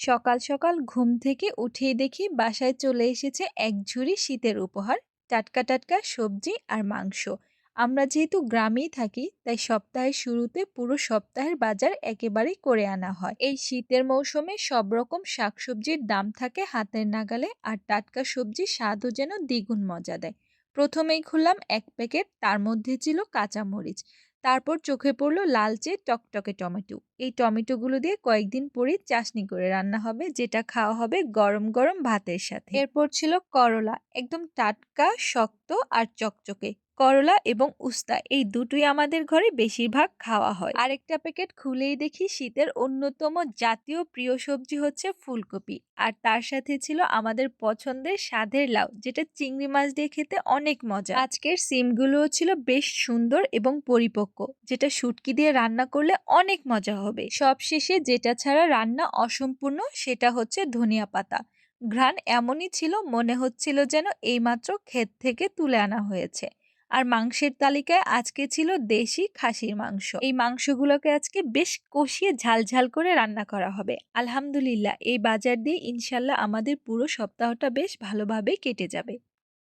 সকাল সকাল ঘুম থেকে উঠেই দেখি বাসায় চলে এসেছে এক ঝুড়ি শীতের উপহার, টাটকা টাটকা সবজি আর মাংস। আমরা যেহেতু গ্রামেই থাকি, তাই সপ্তাহের শুরুতে পুরো সপ্তাহের বাজার একেবারেই করে আনা হয়। এই শীতের মৌসুমে সব রকম শাকসবজির দাম থাকে হাতের নাগালে আর টাটকা সবজির স্বাদও যেন দ্বিগুণ মজা দেয়। প্রথমেই খুললাম এক প্যাকেট, তার মধ্যে ছিল কাঁচামরিচ। তারপর চোখে পড়ল লালচে টকটকে টমেটো। এই টমেটোগুলো দিয়ে কয়েকদিন পরে চাশনি করে রান্না হবে, যেটা খাওয়া হবে গরম গরম ভাতের সাথে। এরপর ছিল করলা, একদম টাটকা, শক্ত আর চকচকে। করলা এবং উস্তা, এই দুটোই আমাদের ঘরে বেশিরভাগ খাওয়া হয়। আরেকটা প্যাকেট খুলেই দেখি শীতের অন্যতম জাতীয় প্রিয় সবজি হচ্ছে ফুলকপি। আর তার সাথে ছিল আমাদের পছন্দের স্বাদের লাউ, যেটা চিংড়ি মাছ দিয়ে খেতে অনেক মজা। আজকের সিমগুলোও ছিল বেশ সুন্দর এবং পরিপক্ক, যেটা শুটকি দিয়ে রান্না করলে অনেক মজা হবে। সবশেষে যেটা ছাড়া রান্না অসম্পূর্ণ, সেটা হচ্ছে ধনিয়া পাতা। ঘ্রাণ এমনই ছিল, মনে হচ্ছিল যেন এইমাত্র ক্ষেত থেকে তুলে আনা হয়েছে। আর মাংসের তালিকায় আজকে ছিল দেশি খাসির মাংস। এই মাংসগুলোকে আজকে বেশ কষিয়ে ঝালঝাল ঝাল করে রান্না করা হবে। আলহামদুলিল্লাহ, এই বাজার দিয়ে ইনশাল্লাহ আমাদের পুরো সপ্তাহটা বেশ ভালোভাবে কেটে যাবে।